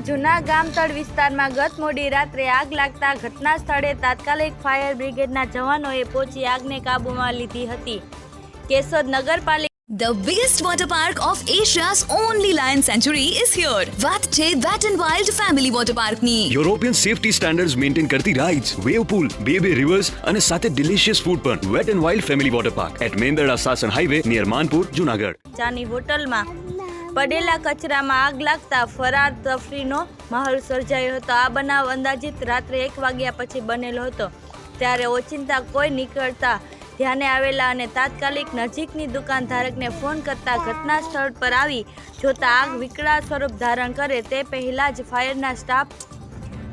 જૂના ગામતળ વિસ્તારમાં ગત મોડી રાત્રે આગ લાગતા ઘટના સ્થળે તાત્કાલિક ફાયર બ્રિગેડના જવાનોએ પહોંચી આગને કાબૂમાં લીધી હતી કેશોદ નગરપાલિકા The biggest water park of Asia's only lion sanctuary is here. વાત છે Wet and Wild Family Water Park ની. યુરોપિયન સેફટી સ્ટાન્ડર્ડ્સ મેન્ટેન કરતી રાઇડ્સ વેવ પૂલ, બે બે રિવર્સ અને સાથે ડિલિશિયસ ફૂડ પણ wet and wild family water park at Mendarda Sasan highway near Manpur Junagadh ચાની હોટલમાં પડેલા કચરામાં આગ લાગતા ફરાર તફરીનો માહોલ સર્જાયો હતો. આ બનાવ અંદાજિત રાત્રે એક વાગ્યા પછી બનેલો હતો. ત્યારે ઓચિંતા કોઈ નીકળતા ધ્યાને આવેલા અને તાત્કાલિક નજીકની દુકાન ધારકને ફોન કરતા ઘટના સ્થળ પર આવી જોતા આગ વિકરાળ સ્વરૂપ ધારણ કરે તે પહેલાં જ ફાયરના સ્ટાફ